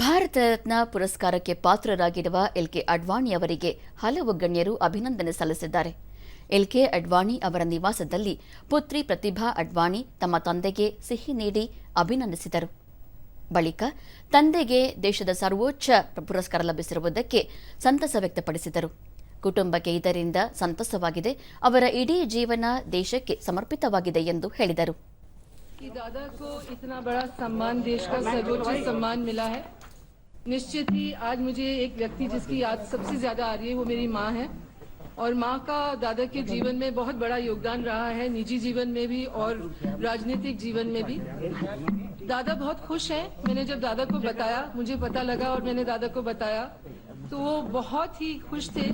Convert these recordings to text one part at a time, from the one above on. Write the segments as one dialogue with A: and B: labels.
A: ಭಾರತ ರತ್ನ ಪುರಸ್ಕಾರಕ್ಕೆ ಪಾತ್ರರಾಗಿರುವ ಎಲ್ಕೆ ಅಡ್ವಾಣಿ ಅವರಿಗೆ ಹಲವು ಗಣ್ಯರು ಅಭಿನಂದನೆ ಸಲ್ಲಿಸಿದ್ದಾರೆ ಎಲ್ಕೆ ಅಡ್ವಾಣಿ ಅವರ ನಿವಾಸದಲ್ಲಿ ಪುತ್ರಿ ಪ್ರತಿಭಾ ಅಡ್ವಾಣಿ ತಮ್ಮ ತಂದೆಗೆ ಸಿಹಿ ನೀಡಿ ಅಭಿನಂದಿಸಿದರು ಬಳಿಕ ತಂದೆಗೆ ದೇಶದ ಸರ್ವೋಚ್ಚ ಪುರಸ್ಕಾರ ಲಭಿಸಿರುವುದಕ್ಕೆ ಸಂತಸ ವ್ಯಕ್ತಪಡಿಸಿದರು ಕುಟುಂಬಕ್ಕೆ ಇದರಿಂದ ಸಂತಸವಾಗಿದೆ ಅವರ ಇಡೀ ಜೀವನ ದೇಶಕ್ಕೆ ಸಮರ್ಪಿತವಾಗಿದೆ ಎಂದು ಹೇಳಿದರು
B: कि दादा को इतना बड़ा सम्मान देश का सर्वोच्च सम्मान मिला है निश्चित ही आज मुझे एक व्यक्ति जिसकी याद सबसे ज़्यादा आ रही है वो मेरी माँ है। और माँ का दादा के जीवन में बहुत बड़ा योगदान रहा है निजी जीवन में भी और राजनीतिक जीवन में भी। दादा बहुत खुश हैं। मैंने जब दादा को बताया मुझे पता लगा और मैंने दादा को बताया तो वो बहुत ही खुश थे।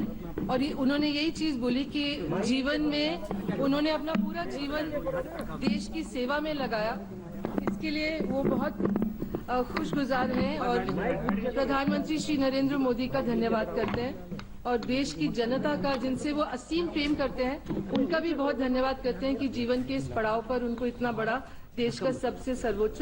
B: और ये, उन्होंने यही चीज़ बोली कि जीवन में उन्होंने अपना पूरा जीवन देश की सेवा में लगाया। इसके लिए वो बहुत खुशगुजार हैं और प्रधानमंत्री श्री नरेंद्र मोदी का धन्यवाद करते हैं और देश की जनता का, जिनसे वो असीम प्रेम करते हैं, उनका भी बहुत धन्यवाद करते हैं कि जीवन के इस पड़ाव पर उनको इतना बड़ा देश का सबसे सर्वोच्च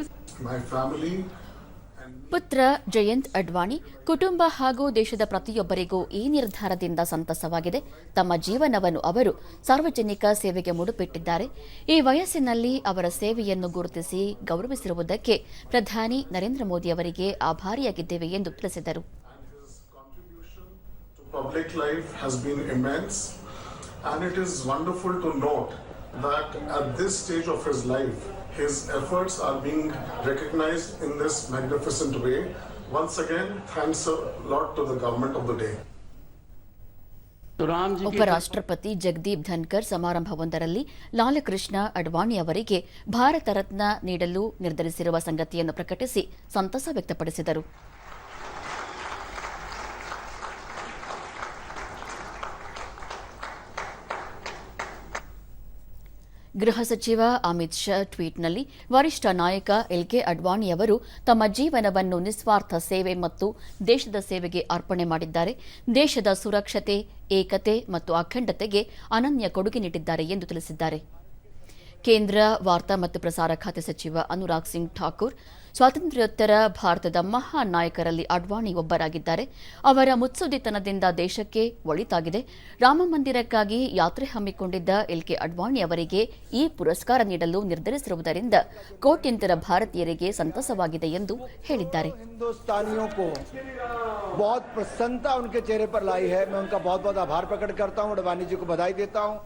A: ಪುತ್ರ ಜಯಂತ್ ಅಡ್ವಾಣಿ ಕುಟುಂಬ ಹಾಗೂ ದೇಶದ ಪ್ರತಿಯೊಬ್ಬರಿಗೂ ಈ ನಿರ್ಧಾರದಿಂದ ಸಂತಸವಾಗಿದೆ. ತಮ್ಮ ಜೀವನವನ್ನು ಅವರು ಸಾರ್ವಜನಿಕ ಸೇವೆಗೆ ಮುಡುಪಿಟ್ಟಿದ್ದಾರೆ. ಈ ವಯಸ್ಸಿನಲ್ಲಿ ಅವರ ಸೇವೆಯನ್ನು ಗುರುತಿಸಿ ಗೌರವಿಸಿರುವುದಕ್ಕೆ ಪ್ರಧಾನಿ ನರೇಂದ್ರ ಮೋದಿ ಅವರಿಗೆ ಆಭಾರಿಯಾಗಿದ್ದೇವೆ ಎಂದು ತಿಳಿಸಿದರು.
C: His efforts are being recognized in this magnificent way. Once again, thanks a lot to the government of the day.
A: ಉಪರಾಷ್ಟ್ರಪತಿ ಜಗದೀಪ್ ಧನ್ಕರ್ ಸಮಾರಂಭವೊಂದರಲ್ಲಿ ಲಾಲಕೃಷ್ಣ ಅಡ್ವಾಣಿ ಅವರಿಗೆ ಭಾರತ ರತ್ನ ನೀಡಲು ನಿರ್ಧರಿಸಿರುವ ಸಂಗತಿಯನ್ನು ಪ್ರಕಟಿಸಿ ಸಂತಸ ವ್ಯಕ್ತಪಡಿಸಿದರು ಗೃಹ ಸಚಿವ ಅಮಿತ್ ಶಾ ಟ್ವೀಟ್ನಲ್ಲಿ ವರಿಷ್ಠ ನಾಯಕ ಎಲ್ಕೆ ಅಡ್ವಾಣಿ ಅವರು ತಮ್ಮ ಜೀವನವನ್ನು ನಿಸ್ವಾರ್ಥ ಸೇವೆ ಮತ್ತು ದೇಶದ ಸೇವೆಗೆ ಅರ್ಪಣೆ ಮಾಡಿದ್ದಾರೆ. ದೇಶದ ಸುರಕ್ಷತೆ, ಏಕತೆ ಮತ್ತು ಅಖಂಡತೆಗೆ ಅನನ್ಯ ಕೊಡುಗೆ ನೀಡಿದ್ದಾರೆ ಎಂದು ತಿಳಿಸಿದ್ದಾರೆ. ಕೇಂದ್ರ ವಾರ್ತಾ ಮತ್ತು ಪ್ರಸಾರ ಖಾತೆ ಸಚಿವ ಅನುರಾಗ್ ಸಿಂಗ್ ಠಾಕೂರ್ ಸ್ವಾತಂತ್ರ್ಯೋತ್ತರ ಭಾರತದ ಮಹಾನ್ ನಾಯಕರಲ್ಲಿ ಅಡ್ವಾಣಿ ಒಬ್ಬರಾಗಿದ್ದಾರೆ ಅವರ ಮುತ್ಸುದ್ದಿತನದಿಂದ ದೇಶಕ್ಕೆ ಒಳಿತಾಗಿದೆ ರಾಮ ಮಂದಿರಕ್ಕಾಗಿ ಯಾತ್ರೆ ಹಮ್ಮಿಕೊಂಡಿದ್ದ ಎಲ್ಕೆ ಅಡ್ವಾಣಿ ಅವರಿಗೆ ಈ ಪುರಸ್ಕಾರ ನೀಡಲು ನಿರ್ಧರಿಸಿರುವುದರಿಂದ ಕೋಟ್ಯಂತರ ಭಾರತೀಯರಿಗೆ ಸಂತಸವಾಗಿದೆ ಎಂದು ಹೇಳಿದ್ದಾರೆ
D: हिंदुस्तानियों को बहुत प्रसन्नता उनके चेहरे पर लाई है मैं उनका बहुत बहुत आभार प्रकट करता हूं अडवाणी जी को बधाई देता हूं